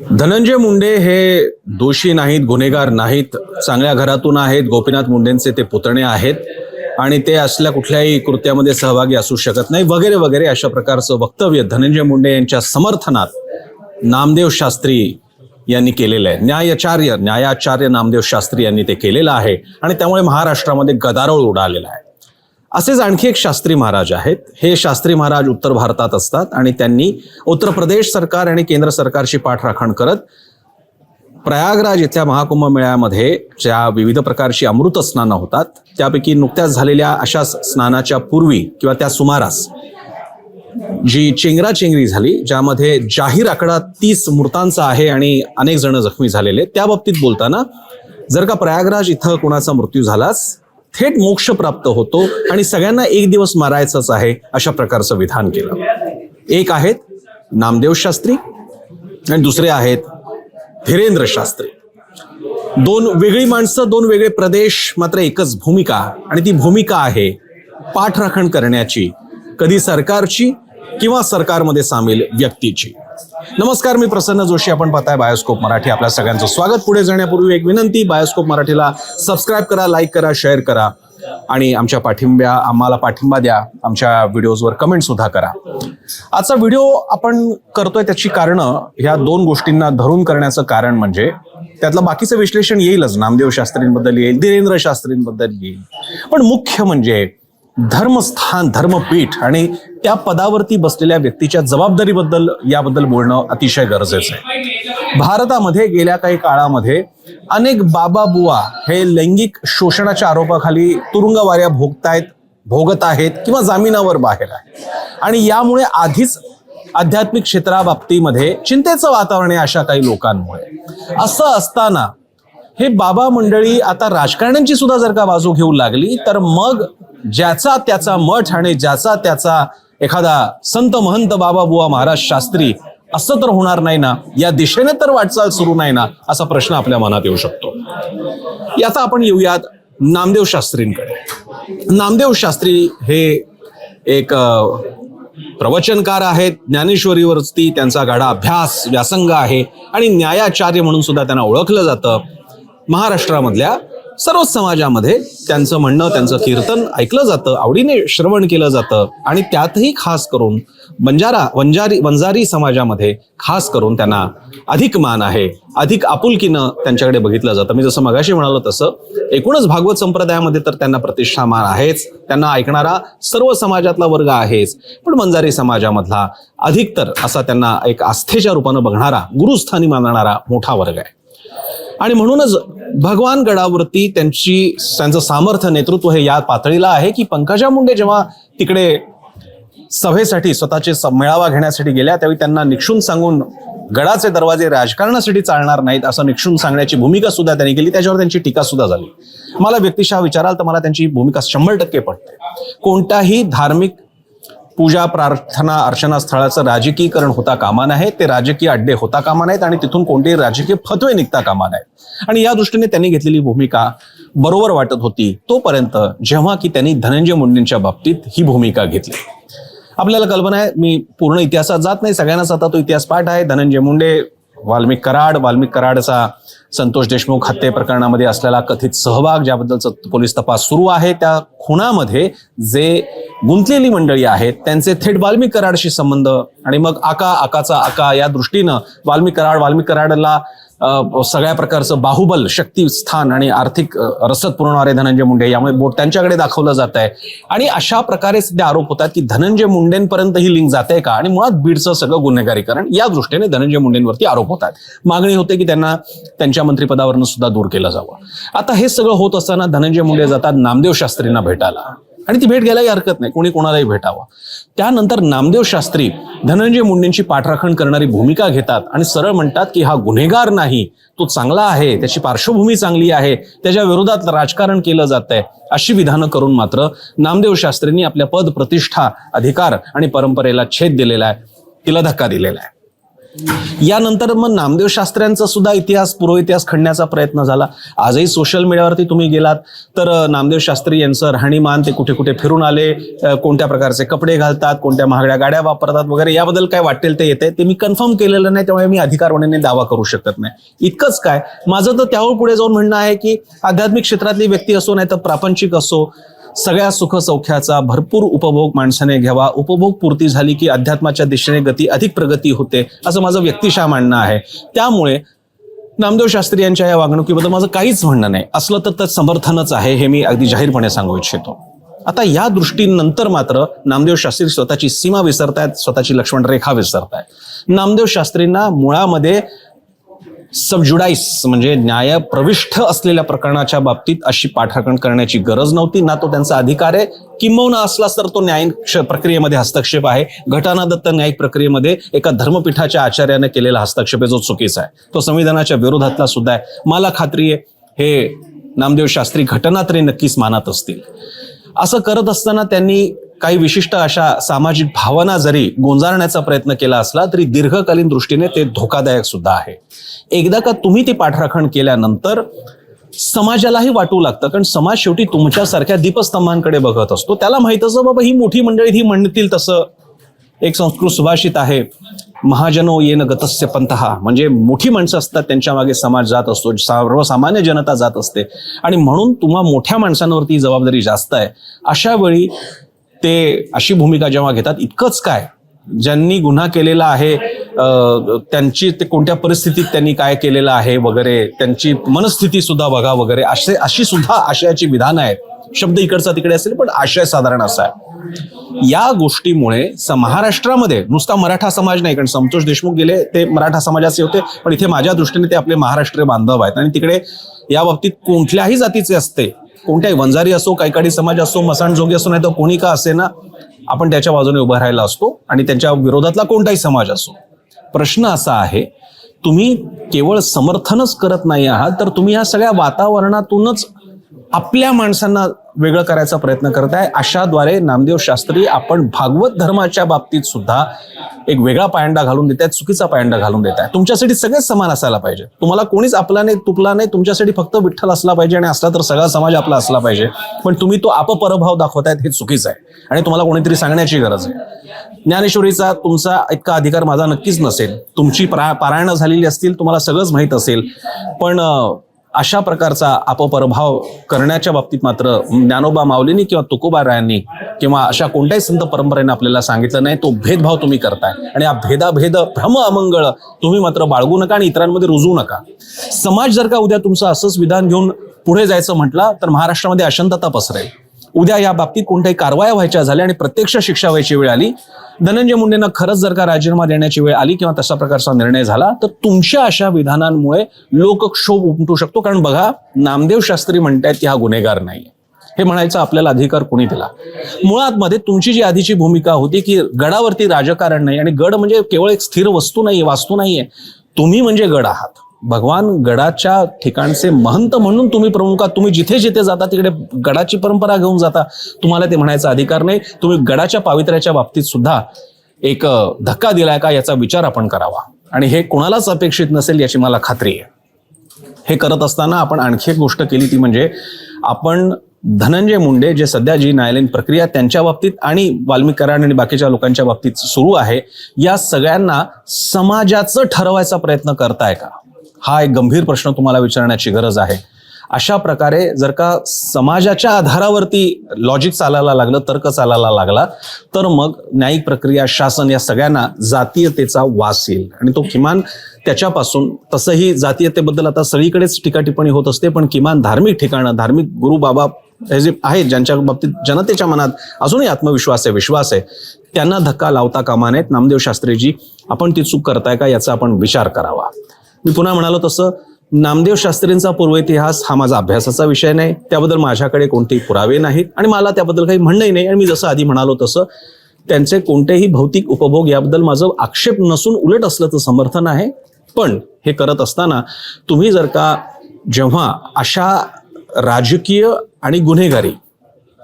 धनंजय मुंडे हे दोषी नाहीत गुन्हेगार नाहीत. चांगल्या घरातून आहेत गोपीनाथ मुंडेंचे ते पुतणे आहेत. आणि ते असल्या कुठल्याही कृत्यामध्ये सहभागी असू शकत नाही. वगैरे वगैरे अशा प्रकारचं वक्तव्य धनंजय मुंडे यांच्या समर्थनात नामदेव शास्त्री यांनी केलेलं आहे. न्यायाचार्य न्यायाचार्य नामदेव शास्त्री यांनी ते केलेलं आहे. आणि त्यामुळे महाराष्ट्रामध्ये गदारोळ उडालेला आहे. असेच आणखी एक शास्त्री महाराज आहेत. हे शास्त्री महाराज उत्तर भारतात असतात आणि त्यांनी उत्तर प्रदेश सरकार आणि केंद्र सरकारची पाठराखण करत प्रयागराज इथल्या महाकुंभ मेळ्यामध्ये ज्या विविध प्रकारची अमृत स्नानं होतात त्यापैकी नुकत्याच झालेल्या अशा स्नानाच्या पूर्वी किंवा त्या सुमारास जी चेंगराचेंगरी झाली ज्यामध्ये जाहीर आकडा तीस मृतांचा आहे आणि अनेक जण जखमी झालेले त्या बाबतीत बोलताना जर का प्रयागराज इथं कुणाचा मृत्यू झालाच थेट मोक्ष प्राप्त होतो आणि सगळ्यांना एक दिवस मारायचंच आहे अशा प्रकारचं विधान केलं. एक आहेत नामदेव शास्त्री आणि दुसरे आहेत धीरेंद्र शास्त्री. दोन वेगळी माणसं दोन वेगळे प्रदेश मात्र एकच भूमिका आणि ती भूमिका आहे पाठराखण करण्याची कधी सरकारची किंवा सरकारमध्ये सामील व्यक्तीची. नमस्कार मी प्रसन्न जोशी. आपण पाहताय बायोस्कोप मराठी. आपल्या सगळ्यांचं स्वागत. पुढे जाण्यापूर्वी एक विनंती बायोस्कोप मराठीला सबस्क्राईब करा लाईक करा शेअर करा. आणि आमच्या पाठिंब्या आम्हाला पाठिंबा द्या. आमच्या व्हिडिओजवर कमेंट सुद्धा करा. आजचा व्हिडिओ आपण करतोय त्याची कारणं ह्या दोन गोष्टींना धरून करण्याचं कारण म्हणजे त्यातलं बाकीचं विश्लेषण येईलच. नामदेव शास्त्रींबद्दल येईल धीरेंद्र शास्त्रींबद्दल येईल. पण मुख्य म्हणजे धर्मस्थान धर्मपीठ आणि त्या पदावरती बसलेल्या व्यक्तीच्या जबाबदारीबद्दल याबद्दल बोलणं अतिशय गरजेचं आहे. भारतामध्ये गेल्या काही काळामध्ये अनेक बाबा बुवा हे लैंगिक शोषणाच्या आरोपाखाली तुरुंगवाऱ्या भोगतायत भोगत आहेत किंवा जामिनावर बाहेर आहे आणि यामुळे आधीच आध्यात्मिक क्षेत्राबाबतीमध्ये चिंतेचं वातावरण आहे अशा काही लोकांमुळे. असं असताना हे बाबा मंडळी आता राजकारण्यांची सुद्धा जर का बाजू घेऊ लागली तर मग ज्याचा त्याचा मठ आणि ज्याचा त्याचा एखादा संत महंत बाबा बुवा महाराज शास्त्री असं तर होणार नाही ना? या दिशेने तर वाटचाल सुरू नाही ना? असा प्रश्न आपल्या मनात येऊ शकतो. याचा आपण येऊयात नामदेव शास्त्रींकडे. नामदेव शास्त्री हे एक प्रवचनकार आहेत. ज्ञानेश्वरीवरती त्यांचा गाढा अभ्यास व्यासंग आहे. आणि न्यायाचार्य म्हणून सुद्धा त्यांना ओळखलं जातं. महाराष्ट्रामधल्या सर्वच समाजामध्ये त्यांचं म्हणणं त्यांचं कीर्तन ऐकलं जातं आवडीने श्रवण केलं जातं. आणि त्यातही खास करून बंजारा वंजारी वंजारी समाजामध्ये खास करून त्यांना अधिक मान आहे. अधिक आपुलकीनं त्यांच्याकडे बघितलं जातं. मी जसं मगाशी म्हणालो तसं एकूणच भागवत संप्रदायामध्ये तर त्यांना प्रतिष्ठा मान आहेच. त्यांना ऐकणारा सर्व समाजातला वर्ग आहेच. पण वंजारी समाजामधला अधिक तर असा त्यांना एक आस्थेच्या रूपानं बघणारा गुरुस्थानी मानणारा मोठा वर्ग आहे. आणि म्हणूनच भगवान गडावरती त्यांची त्यांचं सामर्थ्य नेतृत्व हे या पातळीला आहे की पंकजा मुंडे जेव्हा तिकडे सभेसाठी स्वतःचे मेळावा घेण्यासाठी गेल्या त्यावेळी त्यांना निक्षून सांगून गडाचे दरवाजे राजकारणासाठी चालणार नाहीत असं निक्षून सांगण्याची भूमिका सुद्धा त्यांनी केली. त्याच्यावर त्यांची टीका सुद्धा झाली. मला व्यक्तिशः विचाराल तर मला त्यांची भूमिका शंभर टक्के पडते कोणत्याही धार्मिक पूजा प्रार्थना अर्चना स्थळाचं राजकीयकरण होता कामा नाही ते राजकीय अड्डे होता कामा नाहीत आणि तिथून कोणतेही राजकीय फतवे निघता कामा नाहीत आणि या दृष्टीने त्यांनी घेतलेली भूमिका बरोबर वाटत होती. तोपर्यंत जेव्हा की त्यांनी धनंजय मुंडेंच्या बाबतीत ही भूमिका घेतली. आपल्याला कल्पना आहे मी पूर्ण इतिहासात जात नाही सगळ्यांनाच आता तो इतिहास पाठ आहे. धनंजय मुंडे वाल्मिक कराड वाल्मिक कराडचा संतोष देशमुख हत्ये प्रकरणामध्ये असलेला कथित सहभाग ज्याबद्दलचा पोलीस तपास सुरू आहे त्या खुणामध्ये जे गुंतलेली मंडळी आहेत त्यांचे थेट वाल्मिक कराडशी संबंध आणि मग आका आकाचा आका या दृष्टीनं वाल्मिक कराड वाल्मिक कराडला सगळ्या प्रकारचं बाहुबल शक्ती स्थान आणि आर्थिक रसद पुरवणारे धनंजय मुंडे यामुळे बोट त्यांच्याकडे दाखवलं जात आहे आणि अशा प्रकारे सध्या आरोप होतात की धनंजय मुंडेंपर्यंत ही लिंक जाते का? आणि मुळात बीडचं सगळं गुन्हेगारीकरण या दृष्टीने धनंजय मुंडेंवरती आरोप होतात. मागणी होते की त्यांना त्यांच्या मंत्रिपदावरनं सुद्धा दूर केलं जावं. आता हे सगळं होत असताना धनंजय मुंडे जातात नामदेव शास्त्रींना भेटायला. आणि ती भेट घ्यायलाही हरकत नाही. कोणी कोणालाही भेटावं. त्यानंतर नामदेव शास्त्री धनंजय मुंडेंची पाठराखण करणारी भूमिका घेतात आणि सरळ म्हणतात की हा गुन्हेगार नाही तो चांगला आहे त्याची पार्श्वभूमी चांगली आहे त्याच्या विरोधात राजकारण केलं जात आहे अशी विधानं करून मात्र नामदेव शास्त्रींनी आपल्या पद प्रतिष्ठा अधिकार आणि परंपरेला छेद दिलेला आहे तिला धक्का दिलेला आहे. यानंतर मग नामदेव शास्त्र्यांचा सुद्धा इतिहास पूर्वइतिहास खणण्याचा प्रयत्न झाला. आजही सोशल मीडियावरती तुम्ही गेलात तर नामदेव शास्त्री यांचं राहणीमान ते कुठे कुठे फिरून आले कोणत्या प्रकारचे कपडे घालतात कोणत्या महागड्या गाड्या वापरतात वगैरे याबद्दल काय वाटेल ते येते ते मी कन्फर्म केलेलं नाही त्यामुळे मी अधिकारवाणीने दावा करू शकत नाही. इतकंच काय माझं तर त्यावर पुढे जाऊन म्हणणं आहे की आध्यात्मिक क्षेत्रातली व्यक्ती असो नाही तर प्रापंचिक असो सगळ्या सुख सौख्याचा भरपूर उपभोग माणसाने घ्यावा. उपभोग पूर्ती झाली की अध्यात्माच्या दिशेने गती अधिक प्रगती होते असं माझं व्यक्तिशः म्हणणं आहे. त्यामुळे नामदेव शास्त्री यांच्या या वागणुकीबद्दल माझं काहीच म्हणणं नाही. असलं तर त्यात समर्थनच आहे हे मी अगदी जाहीरपणे सांगू इच्छितो. आता या दृष्टीनंतर मात्र नामदेव शास्त्री स्वतःची सीमा विसरतायत स्वतःची लक्ष्मण रेखा विसरतायत. नामदेव शास्त्रींना मुळामध्ये सबजुडाईस म्हणजे न्याय प्रविष्ठ असलेल्या प्रकरणाच्या बाबतीत अशी पाठराखण करण्याची गरज नव्हती. ना तो त्यांचा अधिकार आहे. किंबहुना असलाच तर तो न्यायिक प्रक्रियेमध्ये हस्तक्षेप आहे. घटनादत्त न्यायिक प्रक्रियेमध्ये एका धर्मपीठाच्या आचार्याने केलेला हस्तक्षेप आहे जो चुकीचा आहे. तो संविधानाच्या विरोधातला सुद्धा आहे. मला खात्री आहे हे नामदेव शास्त्री घटना तरी नक्कीच मानत असतील. असं करत असताना त्यांनी काही विशिष्ट अशा सामाजिक भावना जरी गोंजारण्याचा प्रयत्न केला असला तरी दीर्घकालीन दृष्टीने ते धोकादायक सुद्धा आहे. एकदा का तुम्ही ती पाठराखण केल्यानंतर समाजालाही वाटू लागतं कारण समाज शेवटी तुमच्यासारख्या दीपस्तंभांकडे बघत असतो. त्याला माहीत असं बाबा ही मोठी मंडळी ही म्हणतील तसं. एक संस्कृत सुभाषित आहे महाजनो येन गतस्य पंथहा म्हणजे मोठी माणसं असतात त्यांच्या मागे समाज जात असतो सर्वसामान्य जनता जात असते. आणि म्हणून तुम्हा मोठ्या माणसांवरती जबाबदारी जास्त आहे. अशा वेळी ते अशी भूमिका जेव्हा घेतात इतकंच काय? ज्यांनी गुन्हा केलेला आहे त्यांची ते कोणत्या परिस्थितीत त्यांनी काय केलेलं आहे वगैरे त्यांची मनस्थिती सुद्धा बघा वगैरे असे अशी सुद्धा आशयाची विधानं आहेत. शब्द इकडचा तिकडे असेल पण आशय साधारण असा आहे. या गोष्टीमुळे महाराष्ट्रामध्ये नुसता मराठा समाज नाही कारण संतोष देशमुख गेले ते मराठा समाजाचे होते पण इथे माझ्या दृष्टीने ते आपले महाराष्ट्रीय बांधव आहेत. आणि तिकडे या बाबतीत कुठल्याही जातीचे असते कोणत्याही वंजारी असो कायकाडी समाज असो मसाणजोगी असो नाही तर कोणी का असे ना आपण त्याच्या बाजूने उभा राहायला असतो आणि त्यांच्या विरोधातला कोणताही समाज असो. प्रश्न असा आहे तुम्ही केवळ समर्थनच करत नाही आहात तर तुम्ही या सगळ्या वातावरणातूनच आपल्या माणसांना वेगळं करायचा प्रयत्न करत आहे. अशाद्वारे नामदेव शास्त्री आपण भागवत धर्माच्या बाबतीत सुद्धा एक वेगळा पायंडा घालून देत आहेत चुकीचा पायंडा घालून देत आहे तुमच्यासाठी सगळेच समान असायला पाहिजे. तुम्हाला कोणीच आपला नाही तुपला नाही तुमच्यासाठी फक्त विठ्ठल असला पाहिजे आणि असला तर सगळा समाज आपला असला पाहिजे. पण तुम्ही तो अपपरभाव दाखवतायत हे चुकीचं आहे. आणि तुम्हाला कोणीतरी सांगण्याची गरज आहे. ज्ञानेश्वरीचा तुमचा इतका अधिकार माझा नक्कीच नसेल. तुमची प्रा पारायणं झालेली असतील तुम्हाला सगळंच माहीत असेल. पण अशा प्रकारचा अपप्रभाव करण्याच्या बाबतीत मात्र ज्ञानोबा माऊलींनी किंवा तुकोबा रायांनी किंवा अशा कोणत्याही संत परंपरेने आपल्याला सांगितलं नाही. तो भेदभाव तुम्ही करताय. आणि हा भेदाभेद भ्रम अमंगळ तुम्ही मात्र बाळगू नका आणि इतरांमध्ये रुजू नका. समाज जर का उद्या तुमचं असंच विधान घेऊन पुढे जायचं म्हटलं तर महाराष्ट्रामध्ये अशांतता पसरेल. उद्या या बाबतीत कोणत्याही कारवाया व्हायच्या झाल्या आणि प्रत्यक्ष शिक्षा व्हायची वेळ आली. धनंजय मुंडेंना खरंच जर का राजीनामा देण्याची वेळ आली किंवा तशा प्रकारचा निर्णय झाला तर तुमच्या अशा विधानांमुळे लोकक्षोभ उमटू शकतो. कारण बघा नामदेव शास्त्री म्हणतायत की हा गुन्हेगार नाही. हे म्हणायचा आपल्याला अधिकार कोणी दिला? मुळात मध्ये तुमची जी आधीची भूमिका होती की गडावरती राजकारण नाही आणि गड म्हणजे केवळ एक स्थिर वस्तू नाहीये वास्तू नाहीये. तुम्ही म्हणजे गड आहात. भगवान गडाच्या ठिकाणचे महंत म्हणून तुम्ही प्रमुखा तुम्ही जिथे जिथे जाता तिकडे गडाची परंपरा घेऊन जाता. तुम्हाला ते म्हणायचा अधिकार नाही. तुम्ही गडाच्या पावित्र्याच्या बाबतीत सुद्धा एक धक्का दिलाय का? याचा विचार आपण करावा. आणि हे कोणालाच अपेक्षित नसेल याची मला खात्री आहे. हे करत असताना आपण आणखी एक गोष्ट केली ती म्हणजे आपण धनंजय मुंडे जे सध्या जी न्यायालयीन प्रक्रिया त्यांच्या बाबतीत आणि वाल्मिक कराड आणि बाकीच्या लोकांच्या बाबतीत सुरू आहे या सगळ्यांना समाजाचं ठरवायचा प्रयत्न करताय का? हा एक गंभीर प्रश्न तुम्हाला विचारण्याची गरज आहे. अशा प्रकारे जर का समाजाच्या आधारावरती लॉजिक चालायला लागलं तर्क चालायला लागला तर मग न्यायिक प्रक्रिया शासन या सगळ्यांना जातीयतेचा वास येईल. आणि तो किमान त्याच्यापासून तसंही जातीयतेबद्दल आता सगळीकडेच टीका टिप्पणी होत असते पण किमान धार्मिक ठिकाणं धार्मिक गुरु बाबा हे जे आहेत ज्यांच्या बाबतीत जनतेच्या मनात अजूनही आत्मविश्वास आहे विश्वास आहे त्यांना धक्का लावता कामा नयेत. नामदेव शास्त्रीजी आपण ती चूक करताय का याचा आपण विचार करावा. मी पुन्हा म्हणालो तसं नामदेव शास्त्रींचा पूर्व इतिहास हा माझा अभ्यासाचा विषय नाही. त्याबद्दल माझ्याकडे कोणतेही पुरावे नाहीत आणि मला त्याबद्दल काही म्हणणंही नाही. आणि मी जसं आधी म्हणालो तसं त्यांचे कोणतेही भौतिक उपभोग याबद्दल माझं आक्षेप नसून उलट असल्याचं समर्थन आहे. पण हे करत असताना तुम्ही जर का जेव्हा अशा राजकीय आणि गुन्हेगारी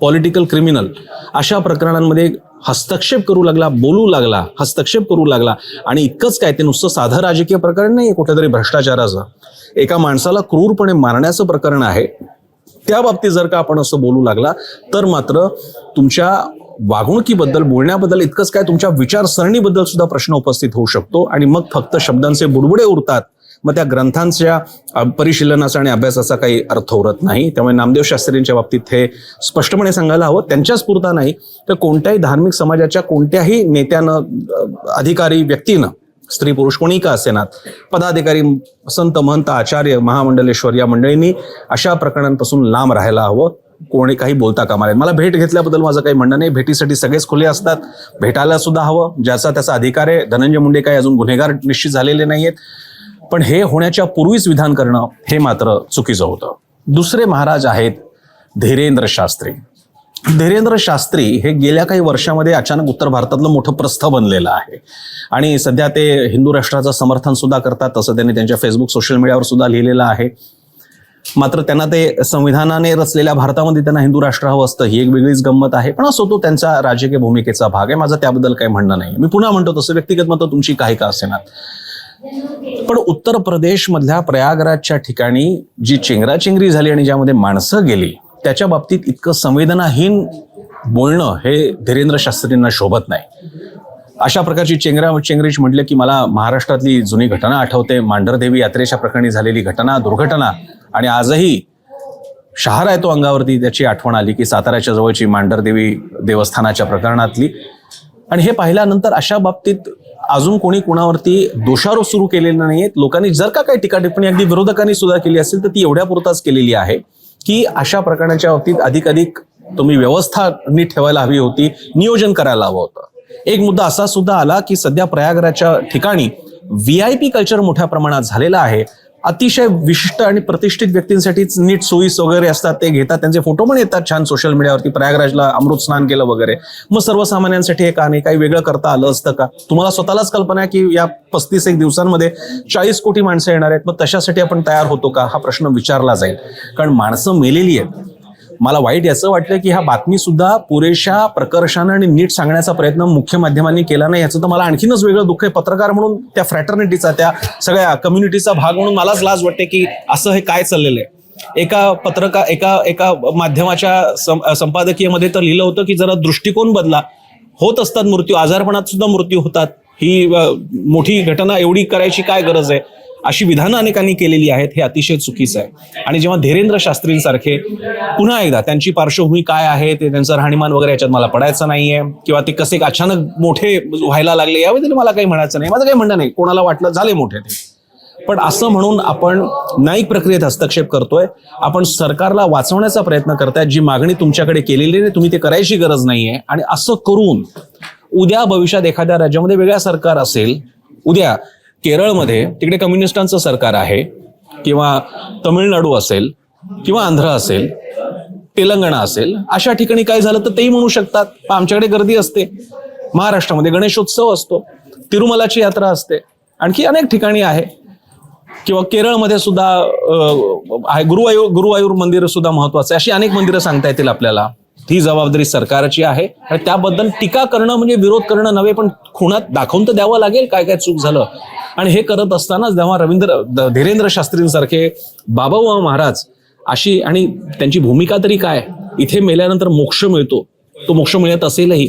पॉलिटिकल क्रिमिनल अशा प्रकरणांमध्ये हस्तक्षेप करू लागला बोलू लागला हस्तक्षेप करू लागला आणि इतकंच काय ते नुसतं साधं राजकीय प्रकरण नाही कुठेतरी भ्रष्टाचाराचं. एका माणसाला क्रूरपणे मारण्याचं प्रकरण आहे. त्या बाबतीत जर का आपण असं बोलू लागला तर मात्र तुमच्या वागणुकीबद्दल बोलण्याबद्दल इतकंच काय तुमच्या विचारसरणीबद्दल सुद्धा प्रश्न उपस्थित होऊ शकतो आणि मग फक्त शब्दांचे बुडबुडे उरतात. मग त्या ग्रंथांच्या परिशीलनाचा आणि अभ्यासाचा काही अर्थ उरत नाही. त्यामुळे नामदेव शास्त्रींच्या बाबतीत हे स्पष्टपणे सांगायला हवं. त्यांच्याच पुरता नाही तर कोणत्याही धार्मिक समाजाच्या कोणत्याही नेत्यानं अधिकारी व्यक्तीनं स्त्री पुरुष कोणी का असेनात पदाधिकारी संत महंत आचार्य महामंडलेश्वर या मंडळींनी अशा प्रकरणांपासून लांब राहायला हवं. कोणी काही बोलता कामा नये. मला भेट घेतल्याबद्दल माझं काही म्हणणं नाही. भेटीसाठी सगळेच खुले असतात. भेटायला सुद्धा हवं. ज्याचा त्याचा अधिकार आहे. धनंजय मुंडे काही अजून गुन्हेगार निश्चित झालेले नाही आहेत पण हे होण्याच्या पूर्वीच विधान करणं हे मात्र चुकीचं होतं. दुसरे महाराज आहेत धीरेंद्र शास्त्री. धीरेंद्र शास्त्री हे गेल्या काही वर्षामध्ये अचानक उत्तर भारतातलं मोठं प्रस्थ बनलेलं आहे. आणि सध्या ते हिंदू राष्ट्राचं समर्थन सुद्धा करतात तसं त्यांनी त्यांच्या फेसबुक सोशल मीडियावर सुद्धा लिहिलेलं आहे. मात्र त्यांना ते संविधानाने रचलेल्या भारतामध्ये त्यांना हिंदू राष्ट्र हवं असतं ही एक वेगळीच गंमत आहे. पण असो तो त्यांचा राजकीय भूमिकेचा भाग आहे. माझं त्याबद्दल काही म्हणणं नाही मी पुन्हा म्हणतो तसं व्यक्तिगत मतं तुमची काही का असेनात. पण उत्तर प्रदेशमधल्या प्रयागराजच्या ठिकाणी जी चेंगराचेंगरी झाली आणि ज्यामध्ये माणसं गेली त्याच्या बाबतीत इतकं संवेदनाहीन बोलणं हे धीरेंद्र शास्त्रींना शोभत नाही. अशा प्रकारची चेंगरा चेंगरीच म्हटलं की मला महाराष्ट्रातली जुनी घटना आठवते. मांढरदेवी यात्रेच्या प्रकरणी झालेली घटना दुर्घटना आणि आजही शहारा येतो अंगावरती. त्याची आठवण आली की साताऱ्याच्या जवळची मांढरदेवी देवस्थानाच्या प्रकरणातली. आणि हे पाहिल्यानंतर अशा बाबतीत अजून कोणी कोणावरती दोषारोप सुरू केलेले नाहीयेत लोकांनी जर का काही टीका टिप्पणी अगदी विरोधकांनी सुद्धा केली असेल तर ती एवढ्या पुरताच केलेली आहे की अशा प्रकरणाच्या बाबतीत अधिक अधिक तुम्ही व्यवस्था नीट ठेवायला हवी होती नियोजन करायला हवं होतं. एक मुद्दा असा सुद्धा आला की सध्या प्रयागराजच्या ठिकाणी व्ही आय पी कल्चर मोठ्या प्रमाणात झालेला आहे. अतिशय विशिष्ट आणि प्रतिष्ठित व्यक्तींसाठीच नीट सोयीस वगैरे असतात ते घेतात. त्यांचे फोटो पण येतात छान सोशल मीडियावरती प्रयागराजला अमृत स्नान केलं वगैरे. मग सर्वसामान्यांसाठी हे का नाही? काही वेगळं करता आलं असतं का? तुम्हाला स्वतःलाच कल्पना आहे की या पस्तीस एक दिवसांमध्ये चाळीस कोटी माणसं येणार आहेत. मग तशासाठी आपण तयार होतो का? हा प्रश्न विचारला जाईल. कारण माणसं मेलेली आहेत. मला वाईट याचं वाटलं की ह्या बातमी सुद्धा पुरेशा प्रकर्षानं आणि नीट सांगण्याचा प्रयत्न मुख्य माध्यमांनी केला नाही याचं तर मला आणखीनच वेगळं दुःख आहे. पत्रकार म्हणून त्या फ्रॅटर्निटीचा त्या सगळ्या कम्युनिटीचा भाग म्हणून मलाच लाज वाटते की असं हे काय चाललेलं आहे. एका पत्रकार एका एका माध्यमाच्या संपादकीयमध्ये तर लिहिलं होतं की जरा दृष्टिकोन बदला. होत असतात मृत्यू आजारपणात सुद्धा मृत्यू होतात. ही मोठी घटना एवढी करायची काय गरज आहे? अशी विधानं अनेकांनी केलेली आहेत हे अतिशय चुकीचं आहे. आणि जेव्हा धीरेंद्र शास्त्रींसारखे पुन्हा एकदा त्यांची पार्श्वभूमी काय आहे ते त्यांचं राहणीमान वगैरे याच्यात मला पडायचं नाहीये किंवा ते कसे अचानक मोठे व्हायला लागले याबद्दल मला काही म्हणायचं नाही. माझं काही म्हणणं नाही कोणाला वाटलं झाले मोठे ते. पण असं म्हणून आपण न्यायिक प्रक्रियेत हस्तक्षेप करतोय. आपण सरकारला वाचवण्याचा प्रयत्न करताय जी मागणी तुमच्याकडे केलेली आहे तुम्ही ते करायची गरज नाहीये. आणि असं करून उद्या भविष्यात एखाद्या राज्यामध्ये वेगळ्या सरकार असेल उद्या केरळमध्ये तिकडे कम्युनिस्टांचं सरकार आहे किंवा तमिळनाडू असेल किंवा आंध्र असेल तेलंगणा असेल अशा ठिकाणी काय झालं तर तेही म्हणू शकतात. आमच्याकडे गर्दी असते. महाराष्ट्रामध्ये गणेशोत्सव असतो. तिरुमलाची यात्रा असते. आणखी अनेक ठिकाणी आहे. किंवा केरळमध्ये सुद्धा आहे गुरुवायूर गुरुवायूर मंदिर सुद्धा महत्वाचं आहे. अशी अनेक मंदिरं सांगता येतील आपल्याला. ही जबाबदारी सरकारची आहे. आणि त्याबद्दल टीका करणं म्हणजे विरोध करणं नव्हे पण खुणात दाखवून तर द्यावं लागेल. काय काय चूक झालं आणि हे करत असतानाच जेव्हा रवींद्र द- धीरेंद्र शास्त्रींसारखे बाबावा महाराज अशी आणि त्यांची भूमिका तरी काय इथे मेल्यानंतर मोक्ष मिळतो तो मोक्ष मिळत असेलही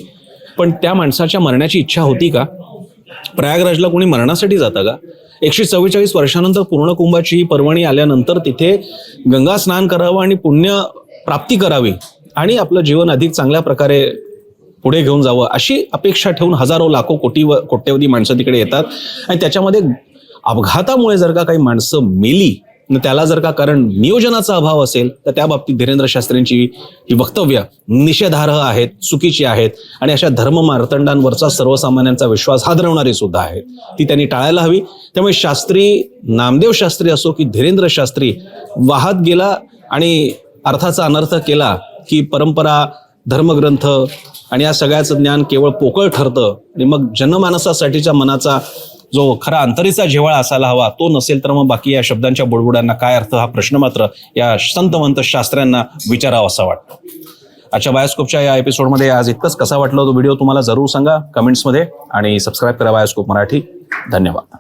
पण त्या माणसाच्या मरण्याची इच्छा होती का? प्रयागराजला कोणी मरणासाठी जाता का? एकशे चव्वेचाळीस वर्षानंतर पूर्ण कुंभाची ही पर्वणी आल्यानंतर तिथे गंगा स्नान करावं आणि पुण्य प्राप्ती करावी आणि आपलं जीवन अधिक चांगल्या प्रकारे पुढे घेऊन जावं अशी अपेक्षा ठेवून हजारो लाखो कोटी व कोट्यवधी माणसं तिकडे येतात. आणि त्याच्यामध्ये अपघातामुळे जर का काही माणसं मेली न त्याला जर का कारण नियोजनाचा अभाव असेल तर त्या बाबतीत धीरेंद्र शास्त्रींची ही वक्तव्य निषेधार्ह आहेत चुकीची आहेत. आणि अशा धर्म मार्तंडांवरचा सर्वसामान्यांचा विश्वास हादरवणारी सुद्धा आहेत. ती त्यांनी टाळायला हवी. त्यामुळे शास्त्री नामदेव शास्त्री असो की धीरेंद्र शास्त्री वाहत गेला आणि अर्थाचा अनर्थ केला की परंपरा धर्मग्रंथ आणि या सगळ्याचं ज्ञान केवळ पोकळ ठरतं आणि मग जनमानसासाठीच्या मनाचा जो खरा अंतरीचा जेव्हाळा असायला हवा तो नसेल तर मग बाकी या शब्दांच्या बुडबुडांना काय अर्थ हा प्रश्न मात्र या संतवंत शास्त्र्यांना विचारावा असा वाटतो. आजच्या बायोस्कोपच्या या एपिसोडमध्ये आज इतकंच. कसा वाटलं तो व्हिडिओ तुम्हाला जरूर सांगा कमेंट्समध्ये आणि सबस्क्राईब करा बायोस्कोप मराठी. धन्यवाद.